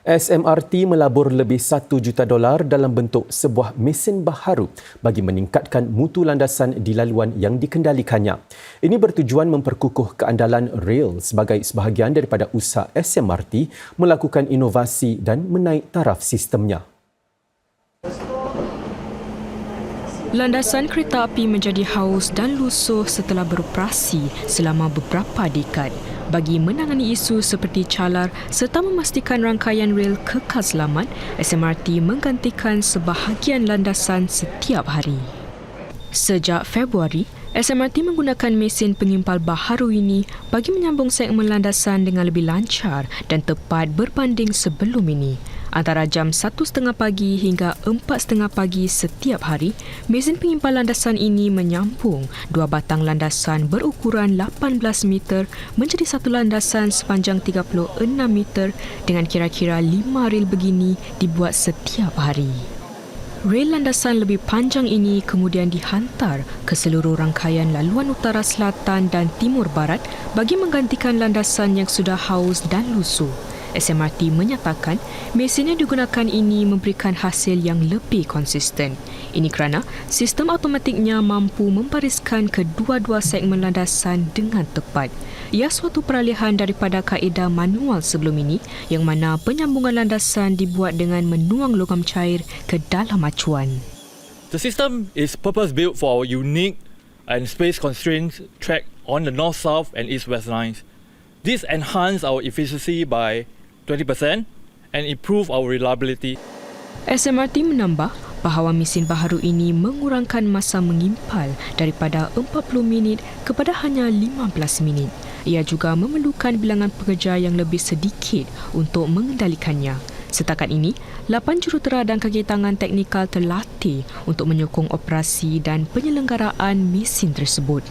SMRT melabur lebih 1 juta dolar dalam bentuk sebuah mesin baharu bagi meningkatkan mutu landasan di laluan yang dikendalikannya. Ini bertujuan memperkukuh keandalan rail sebagai sebahagian daripada usaha SMRT melakukan inovasi dan menaik taraf sistemnya. Landasan kereta api menjadi haus dan lusuh setelah beroperasi selama beberapa dekad bagi menangani isu seperti calar serta memastikan rangkaian rel kekal selamat, SMRT menggantikan sebahagian landasan setiap hari. Sejak Februari, SMRT menggunakan mesin pengimpal baharu ini bagi menyambung segmen landasan dengan lebih lancar dan tepat berbanding sebelum ini. Antara jam 1.30 pagi hingga 4.30 pagi setiap hari, mesin pengimpal landasan ini menyambung dua batang landasan berukuran 18 meter menjadi satu landasan sepanjang 36 meter dengan kira-kira 5 rel begini dibuat setiap hari. Rel landasan lebih panjang ini kemudian dihantar ke seluruh rangkaian laluan utara selatan dan timur barat bagi menggantikan landasan yang sudah haus dan lusuh. SMRT menyatakan mesin yang digunakan ini memberikan hasil yang lebih konsisten. Ini kerana sistem automatiknya mampu membariskan kedua-dua segmen landasan dengan tepat. Ia suatu peralihan daripada kaedah manual sebelum ini yang mana penyambungan landasan dibuat dengan menuang logam cair ke dalam acuan. The system is purpose-built for our unique and space-constrained track on the north-south and east-west lines. This enhance our efficiency by 20% and improve our reliability. SMRT menambah bahawa mesin baharu ini mengurangkan masa mengimpal daripada 40 minit kepada hanya 15 minit. Ia juga memerlukan bilangan pekerja yang lebih sedikit untuk mengendalikannya. Setakat ini, 8 jurutera dan kaki tangan teknikal terlatih untuk menyokong operasi dan penyelenggaraan mesin tersebut.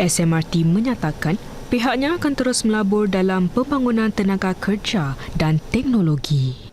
SMRT menyatakan Pihaknya akan terus melabur dalam pembangunan tenaga kerja dan teknologi.